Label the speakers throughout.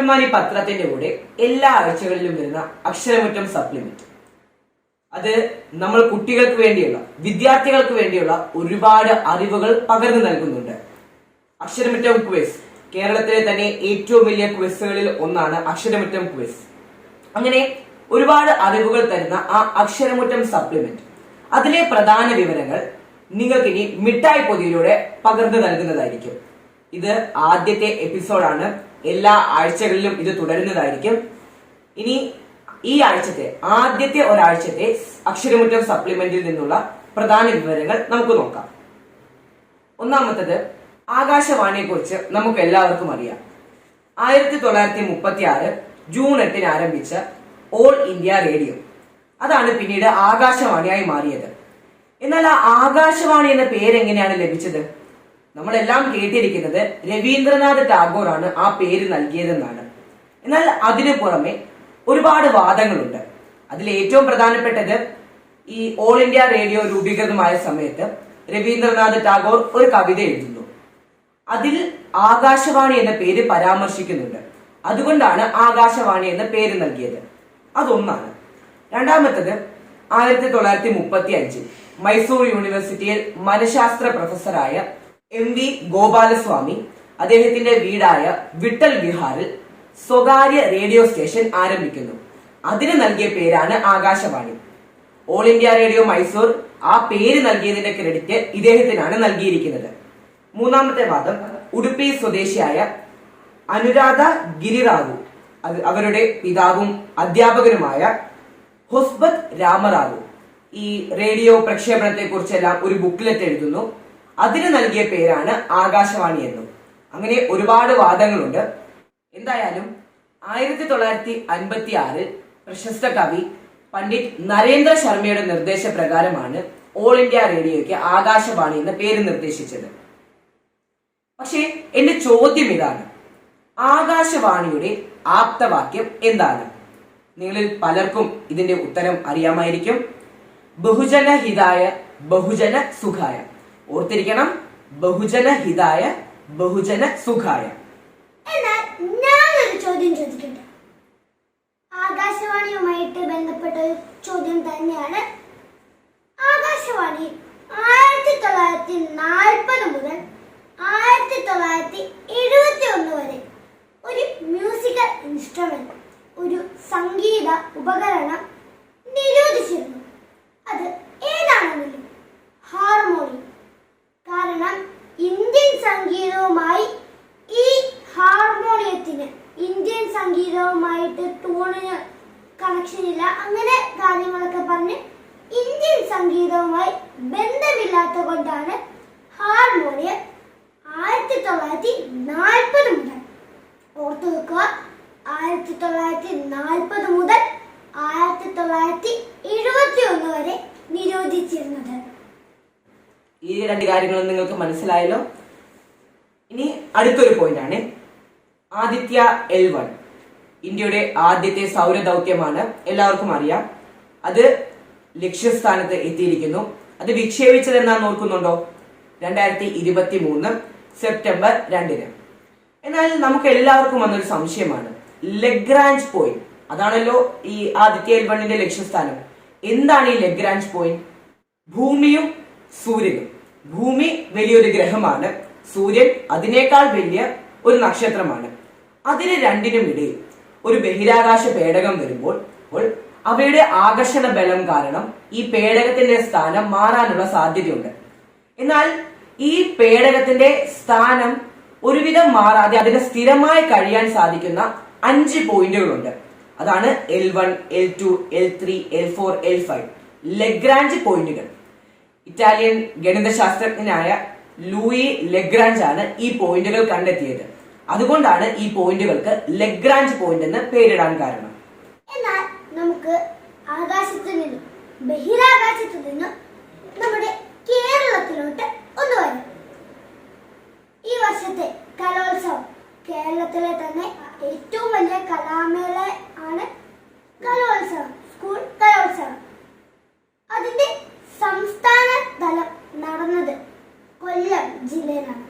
Speaker 1: ദേശാഭിമാനി പത്രത്തിന്റെ കൂടെ എല്ലാ ആഴ്ചകളിലും വരുന്ന അക്ഷരമുറ്റം സപ്ലിമെന്റ് അത് നമ്മൾ കുട്ടികൾക്ക് വേണ്ടിയുള്ള വിദ്യാർത്ഥികൾക്ക് വേണ്ടിയുള്ള ഒരുപാട് അറിവുകൾ പകർന്നു നൽകുന്നുണ്ട്. അക്ഷരമുറ്റം ക്വിസ് കേരളത്തിലെ തന്നെ ഏറ്റവും വലിയ ക്വിസുകളിൽ ഒന്നാണ് അക്ഷരമുറ്റം ക്വിസ് അങ്ങനെ ഒരുപാട് അറിവുകൾ തരുന്ന ആ അക്ഷരമുറ്റം സപ്ലിമെന്റ് അതിലെ പ്രധാന വിവരങ്ങൾ നിങ്ങൾക്ക് ഇനി മിഠായി പൊതിയിലൂടെ പകർന്നു നൽകുന്നതായിരിക്കും. ഇത് ആദ്യത്തെ എപ്പിസോഡാണ് എല്ലാ ആഴ്ചകളിലും ഇത് തുടരുന്നതായിരിക്കും. ഇനി ഈ ആഴ്ചത്തെ ആദ്യത്തെ ഒരാഴ്ചത്തെ അക്ഷരമുറ്റം സപ്ലിമെന്റിൽ നിന്നുള്ള പ്രധാന വിവരങ്ങൾ നമുക്ക് നോക്കാം. ഒന്നാമത്തത് ആകാശവാണിയെ കുറിച്ച് നമുക്ക് എല്ലാവർക്കും അറിയാം. ആയിരത്തി തൊള്ളായിരത്തി മുപ്പത്തി ആറ് ജൂൺ എട്ടിന് ആരംഭിച്ച ഓൾ ഇന്ത്യ റേഡിയോ. അതാണ് പിന്നീട് ആകാശവാണിയായി മാറിയത്. എന്നാൽ ആ ആകാശവാണി എന്ന പേര് എങ്ങനെയാണ് ലഭിച്ചത്? നമ്മളെല്ലാം കേട്ടിരിക്കുന്നത് രവീന്ദ്രനാഥ് ടാഗോർ ആണ് ആ പേര് നൽകിയതെന്നാണ്. എന്നാൽ അതിനു പുറമെ ഒരുപാട് വാദങ്ങളുണ്ട്. അതിൽ ഏറ്റവും പ്രധാനപ്പെട്ടത് ഈ ഓൾ ഇന്ത്യ റേഡിയോ രൂപീകൃതമായ സമയത്ത് രവീന്ദ്രനാഥ് ടാഗോർ ഒരു കവിത എഴുതുന്നു. അതിൽ ആകാശവാണി എന്ന പേര് പരാമർശിക്കുന്നുണ്ട്. അതുകൊണ്ടാണ് ആകാശവാണി എന്ന പേര് നൽകിയത്. അതൊന്നാണ്. രണ്ടാമത്തത് ആയിരത്തി തൊള്ളായിരത്തി മുപ്പത്തി അഞ്ചിൽ മൈസൂർ യൂണിവേഴ്സിറ്റിയിൽ മനഃശാസ്ത്ര പ്രൊഫസറായ എം വി ഗോപാലസ്വാമി അദ്ദേഹത്തിന്റെ വീടായ വിട്ടൽ വിഹാറിൽ സ്വകാര്യ റേഡിയോ സ്റ്റേഷൻ ആരംഭിക്കുന്നു. അതിന് നൽകിയ പേരാണ് Akashvani. All India radio Mysore ആ പേര് നൽകിയതിന്റെ ക്രെഡിറ്റ് ഇദ്ദേഹത്തിനാണ് നൽകിയിരിക്കുന്നത്. മൂന്നാമത്തെ വാദം ഉടുപ്പി സ്വദേശിയായ അനുരാധ ഗിരിറാവു അത് അവരുടെ പിതാവും അധ്യാപകനുമായ ഹുസ്ബത്ത് രാമറാവു. ഈ റേഡിയോ പ്രക്ഷേപണത്തെ കുറിച്ചെല്ലാം ഒരു ബുക്ക്ലെറ്റ് എഴുതുന്നു. അതിന് നൽകിയ പേരാണ് ആകാശവാണി എന്നും. അങ്ങനെ ഒരുപാട് വാദങ്ങളുണ്ട്. എന്തായാലും ആയിരത്തി തൊള്ളായിരത്തി അൻപത്തി ആറിൽ പ്രശസ്ത കവി പണ്ഡിറ്റ് നരേന്ദ്ര ശർമ്മയുടെ നിർദ്ദേശപ്രകാരമാണ് ഓൾ ഇന്ത്യ റേഡിയോയ്ക്ക് ആകാശവാണി എന്ന പേര് നിർദ്ദേശിച്ചത്. പക്ഷേ എന്റെ ചോദ്യം ഇതാണ്. ആകാശവാണിയുടെ ആപ്തവാക്യം എന്താണ്? നിങ്ങളിൽ പലർക്കും ഇതിന്റെ ഉത്തരം അറിയാമായിരിക്കും. ബഹുജന ഹിതായ ബഹുജന സുഖായ. ഓർത്തിരിക്കണം. ബഹുജന ഹിതായ ബഹുജന സുഖായ
Speaker 2: ചോദ്യം ചോദിക്കട്ടെ? ആകാശവാണിയുമായിട്ട് ബന്ധപ്പെട്ട ഒരു ചോദ്യം തന്നെയാണ്. ആകാശവാണി ആയിരത്തി തൊള്ളായിരത്തി നാൽപ്പത് മുതൽ ആയിരത്തി തൊള്ളായിരത്തി എഴുപത്തി ഒന്ന് വരെ ഒരു മ്യൂസിക്കൽ ഇൻസ്ട്രുമെന്റ് ഒരു സംഗീത ഉപകരണം സംഗീതവുമായി ബന്ധമില്ലാത്ത കൊണ്ടാണ് ഹാർമോണിയം ആയിരത്തി തൊള്ളായിരത്തി നാൽപ്പത് മുതൽ ഓർത്തു വെക്കുക. ആയിരത്തി തൊള്ളായിരത്തി നാൽപ്പത് മുതൽ ആയിരത്തി തൊള്ളായിരത്തി എഴുപത്തി ഒന്ന് വരെ നിരോധിച്ചിരുന്നത്.
Speaker 1: ഈ രണ്ട് കാര്യങ്ങളും നിങ്ങൾക്ക് മനസ്സിലായല്ലോ. ഇനി അടുത്തൊരു പോയിന്റ് ആണ് ആദിത്യ എൽ വൺ. ഇന്ത്യയുടെ ആദ്യത്തെ സൗരദൗത്യമാണ് എല്ലാവർക്കും അറിയാം. അത് ലക്ഷ്യസ്ഥാനത്ത് എത്തിയിരിക്കുന്നു. അത് വിക്ഷേപിച്ചത് എന്നാ ഓർക്കുന്നുണ്ടോ രണ്ടായിരത്തി ഇരുപത്തി മൂന്ന് സെപ്റ്റംബർ രണ്ടിന്. എന്നാൽ നമുക്ക് എല്ലാവർക്കും വന്നൊരു സംശയമാണ്. Lagrange point. അതാണല്ലോ ഈ ആദിത്യ എൽ ലക്ഷ്യസ്ഥാനം. എന്താണ് ഈ ലെഗ്രാഞ്ച് പോയിന്റ്? ഭൂമിയും സൂര്യനും. ഭൂമി വലിയൊരു ഗ്രഹമാണ്. സൂര്യൻ അതിനേക്കാൾ വലിയ ഒരു നക്ഷത്രമാണ്. അതിന് രണ്ടിനും ഇടയിൽ ഒരു ബഹിരാകാശ പേടകം വരുമ്പോൾ അവയുടെ ആകർഷണ ബലം കാരണം ഈ പേടകത്തിന്റെ സ്ഥാനം മാറാനുള്ള സാധ്യതയുണ്ട്. എന്നാൽ ഈ പേടകത്തിന്റെ സ്ഥാനം ഒരുവിധം മാറാതെ അതിന് സ്ഥിരമായി കഴിയാൻ സാധിക്കുന്ന അഞ്ച് പോയിന്റുകളുണ്ട്. അതാണ് L one L two L three L four L five Lagrange പോയിന്റുകൾ. ഇറ്റാലിയൻ ഗണിതശാസ്ത്രജ്ഞനായ ലൂയി ലെഗ്രാഞ്ച് ആണ് ഈ പോയിന്റുകൾ കണ്ടെത്തിയത്. അതുകൊണ്ടാണ് ഈ പോയിന്റുകൾക്ക് ലെഗ്രാഞ്ച് പോയിന്റ് എന്ന് പേരിടാൻ കാരണം.
Speaker 2: എന്നാൽ നമുക്ക് ആകാശത്തു നിന്നും ബഹിരാകാശത്തു നിന്നും നമ്മുടെ കേരളത്തിലോട്ട് ഒന്ന് വരാം. ഈ വർഷത്തെ കലോത്സവം കേരളത്തിലെ തന്നെ ഏറ്റവും വലിയ കലാമേള ആണ് കലോത്സവം സ്കൂൾ കലോത്സവം. അതിന്റെ സംസ്ഥാന തലം നടന്നത് കൊല്ലം ജില്ലയിലാണ്.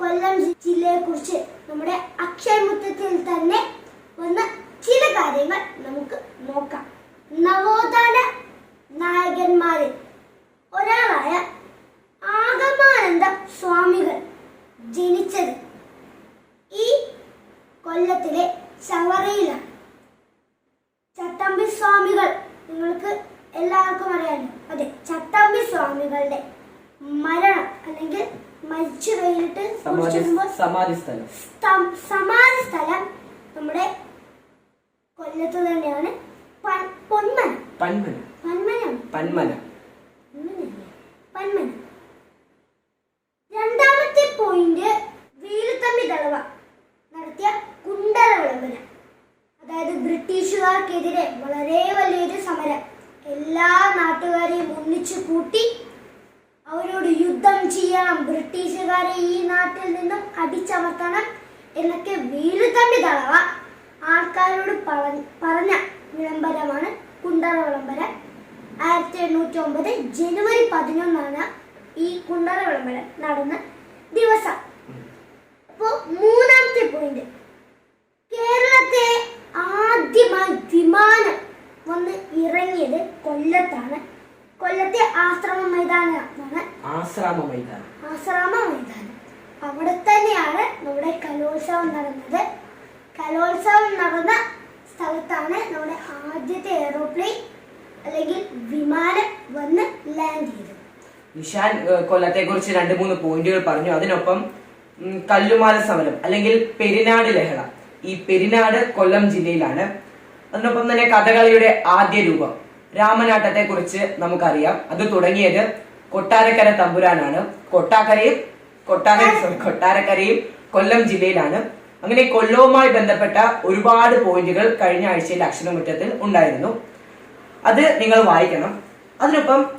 Speaker 2: കൊല്ലം ജില്ലയെ കുറിച്ച് നമ്മുടെ അക്ഷയമുത്തത്തിൽ തന്നെ കേരളത്തിലെ ചവറയിലാണ് ചട്ടമ്പി സ്വാമികൾ നിങ്ങൾക്ക് എല്ലാവർക്കും അറിയാമല്ലോ അതെ ചട്ടമ്പി സ്വാമികളുടെ മരണം അല്ലെങ്കിൽ മരിച്ചു കഴിഞ്ഞിട്ട്
Speaker 1: സമാധി സ്ഥലം.
Speaker 2: നമ്മുടെ കൊല്ലത്ത് തന്നെയാണ്. പൊന്മന.
Speaker 1: പൊന്മന. പൊന്മന.
Speaker 2: ബ്രിട്ടീഷുകാർക്കെതിരെ വളരെ വലിയൊരു സമരം. എല്ലാ നാട്ടുകാരെയും ഒന്നിച്ചു കൂട്ടി അവരോട് യുദ്ധം ചെയ്യണം. ബ്രിട്ടീഷുകാരെ ഈ നാട്ടിൽ നിന്നും അടിച്ചമർത്തണം എന്നൊക്കെ വീട് തണ്ടി തളവ ആൾക്കാരോട് പറ- പറഞ്ഞ വിളംബരമാണ് കുണ്ടറ വിളംബരം. ആയിരത്തി എണ്ണൂറ്റി ഒമ്പത് ജനുവരി പതിനൊന്നാണ് ഈ കുണ്ടറ വിളംബരം നടന്ന ദിവസം. അപ്പോ മൂന്നാമത്തെ പോയിന്റ് കേരളത്തെ ആദ്യമായി വിമാനം വന്ന് ഇറങ്ങിയത് കൊല്ലത്താണ്. കൊല്ലത്തെ ആശ്രമ മൈതാനമാണ്.
Speaker 1: ആശ്രാമ മൈതാനം.
Speaker 2: ആശ്രമ മൈതാനം. അവിടെ തന്നെയാണ് നമ്മുടെ കലോത്സവം നടന്നത്. കലോത്സവം നടന്ന സ്ഥലത്താണ് നമ്മുടെ ആദ്യത്തെ എയറോപ്ലെയിൻ അല്ലെങ്കിൽ വിമാനം വന്ന് ലാൻഡ് ചെയ്തത്.
Speaker 1: നിഷാൻ കൊല്ലത്തെ കുറിച്ച് രണ്ട് മൂന്ന് പോയിന്റുകൾ പറഞ്ഞു. അതിനൊപ്പം ഉം, കല്ലുമാല സമരം അല്ലെങ്കിൽ പെരിനാട് ലഹള. ഈ പെരിനാട് കൊല്ലം ജില്ലയിലാണ്. അതിനൊപ്പം തന്നെ കഥകളിയുടെ ആദ്യ രൂപം. രാമനാട്ടത്തെ കുറിച്ച് നമുക്കറിയാം. അത് തുടങ്ങിയത് കൊട്ടാരക്കര തമ്പുരാനാണ്. കൊട്ടാക്കരയും കൊട്ടാര കൊട്ടാരക്കരയും കൊല്ലം ജില്ലയിലാണ്. അങ്ങനെ കൊല്ലവുമായി ബന്ധപ്പെട്ട ഒരുപാട് പോയിന്റുകൾ കഴിഞ്ഞ ആഴ്ചയിൽ അക്ഷരമുറ്റത്തിൽ ഉണ്ടായിരുന്നു. അത് നിങ്ങൾ വായിക്കണം. അതിനൊപ്പം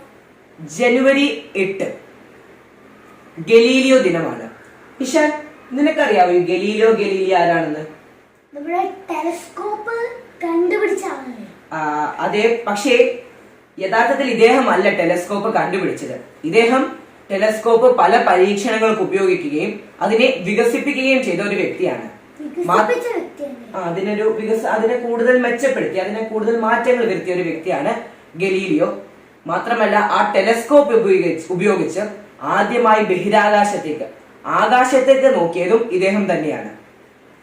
Speaker 1: ജനുവരി എട്ട് ഗലീലിയോ ദിനമാണ്. ഇഷാൻ നിനക്കറിയാവോ ഗലീലിയോ ഗലീലിയ ആരാണെന്ന്?
Speaker 2: നമ്മുടെ
Speaker 1: അതെ പക്ഷേ യഥാർത്ഥത്തിൽ ഇദ്ദേഹം അല്ല ടെലസ്കോപ്പ് കണ്ടുപിടിച്ചത്. ഇദ്ദേഹം ടെലസ്കോപ്പ് പല പരീക്ഷണങ്ങൾക്ക് ഉപയോഗിക്കുകയും അതിനെ വികസിപ്പിക്കുകയും ചെയ്ത ഒരു വ്യക്തിയാണ്. അതിനൊരു വികസ അതിനെ കൂടുതൽ മെച്ചപ്പെടുത്തി അതിനെ കൂടുതൽ മാറ്റങ്ങൾ വരുത്തിയ ഒരു വ്യക്തിയാണ് ഗലീലിയോ. മാത്രമല്ല ആ ടെലസ്കോപ്പ് ഉപയോഗിച്ച് ഉപയോഗിച്ച് ആദ്യമായി ബഹിരാകാശത്തേക്ക് ആകാശത്തേക്ക് നോക്കിയതും ഇദ്ദേഹം തന്നെയാണ്.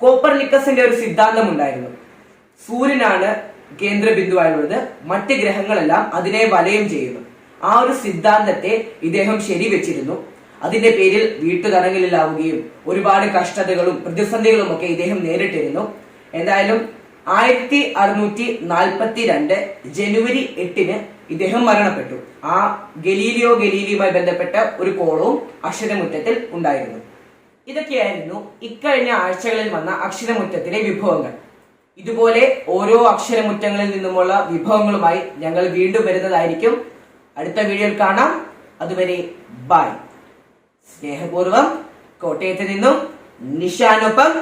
Speaker 1: കോപ്പർനിക്കസിന്റെ ഒരു സിദ്ധാന്തം ഉണ്ടായിരുന്നു സൂര്യനാണ് കേന്ദ്ര ബിന്ദുവായുള്ളത് മറ്റ് ഗ്രഹങ്ങളെല്ലാം അതിനെ വലയം ചെയ്യുന്നു. ആ ഒരു സിദ്ധാന്തത്തെ ഇദ്ദേഹം ശരിവെച്ചിരുന്നു. അതിന്റെ പേരിൽ വീട്ടുതടങ്കലിലാവുകയും ഒരുപാട് കഷ്ടതകളും പ്രതിസന്ധികളും ഒക്കെ ഇദ്ദേഹം നേരിട്ടിരുന്നു. എന്തായാലും ആയിരത്തി അറുന്നൂറ്റി നാൽപ്പത്തി രണ്ട് ജനുവരി എട്ടിന് ഇദ്ദേഹം മരണപ്പെട്ടു. ആ ഗലീലിയോ ഗലീലിയുമായി ബന്ധപ്പെട്ട ഒരു കോളവും അക്ഷരമുറ്റത്തിൽ ഉണ്ടായിരുന്നു. ഇതൊക്കെയായിരുന്നു ഇക്കഴിഞ്ഞ ആഴ്ചകളിൽ വന്ന അക്ഷരമുറ്റത്തിലെ വിഭവങ്ങൾ. ഇതുപോലെ ഓരോ അക്ഷരമുറ്റങ്ങളിൽ നിന്നുമുള്ള വിഭവങ്ങളുമായി ഞങ്ങൾ വീണ്ടും വരുന്നതായിരിക്കും. അടുത്ത വീഡിയോയിൽ കാണാം. അതുവരെ ബൈ. സ്നേഹപൂർവം കോട്ടയത്ത് നിന്നും നിഷാനൊപ്പം